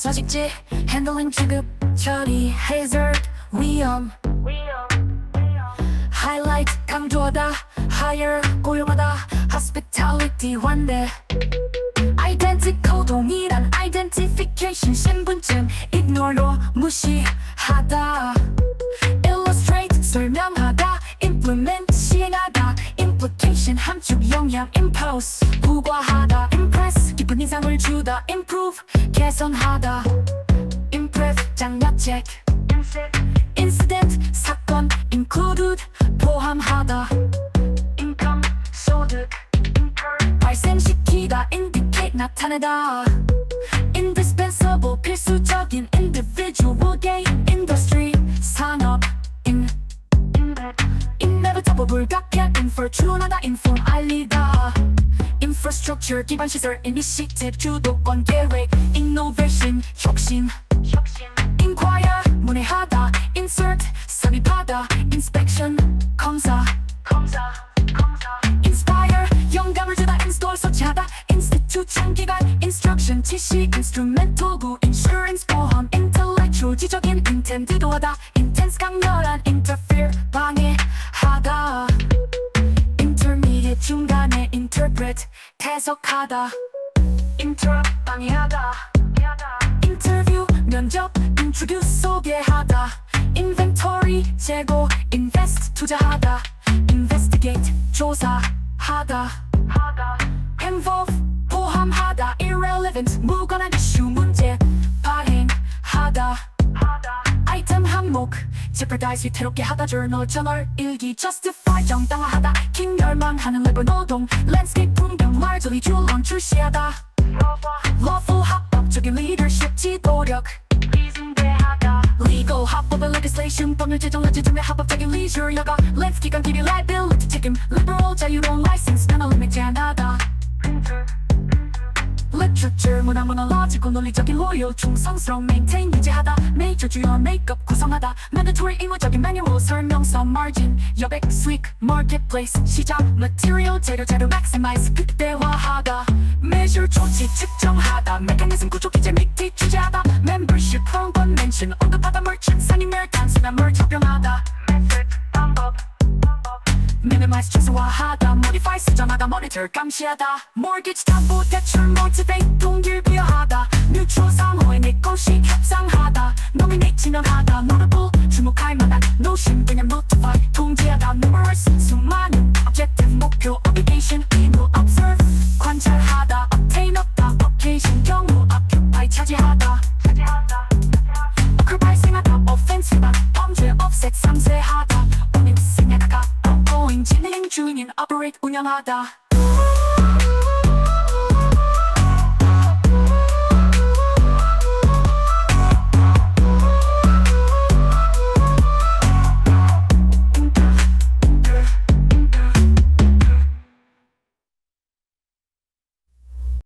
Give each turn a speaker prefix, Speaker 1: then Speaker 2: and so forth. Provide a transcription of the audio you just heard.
Speaker 1: 서식지 핸들링 취급 처리 hazard 위험 하이라이트 강조하다 hire 고용하다 hospitality 환대 identical 동일한 identification 신분증 ignore로 무시하다 인상을 주다 improve 개선하다 improve 장력 check incident 사건 included 포함하다 income 소득 발생시키다 indicate 나타내다 indispensable 필수적인 individual gain industry infrastructure 기반 시설 initiative 주도권 계획 innovation 혁신 inquire 문의하다 insert 삽입하다 inspection 검사 inspire 영감을 주다 install 설치하다 institute 장기간 instruction 지시 instrument 도구 insurance 보험 intellectual 지적인 intended 하다 intense 강렬한 interfere 방해하다 intermediate 중간에 interpret 해석하다 interrupt 방해하다 인터뷰 면접 introduce 소개하다 inventory 재고 invest 투자하다 investigate 조사하다 involve 포함하다 irrelevant 무관한 이슈 항목 jeopardize 위태롭게 하다 journal 저널 일기 justify 정당화하다 킹 멸망하는 레버 노동 landscape 풍경 말조리 줄론 출시하다 lawful 합법적인 leadership 지도력 legal 합법의 legislation 법률 제정하지 중에 합법적인 leisure 여가 length 기간 길이 liability 책임 liberal 자유로운 논리적인 loyal 충성스러운 maintain 유지하다 major 주요 메이크업 구성하다 mandatory 의무적인 매뉴얼 설명서 margin 여백 수익 marketplace 시장 material 재료 재료 maximize 극대화하다 measure 조치 측정하다 mechanism 구조 기재 믹티 주제하다 membership 홍건 mention 언급하다 merchant 적용하다 method 방법 minimize 최소화하다 modify 수정하다 monitor 감시하다 mortgage 담보 대출 motivate 동기를 부여하다 mutual 상호에 negotiate 협상하다 nominate 지명하다 notable 주목할 만한 notion 그냥 notify 통지하다 numerous 수많은 objective 진행 중인 operate 운영하다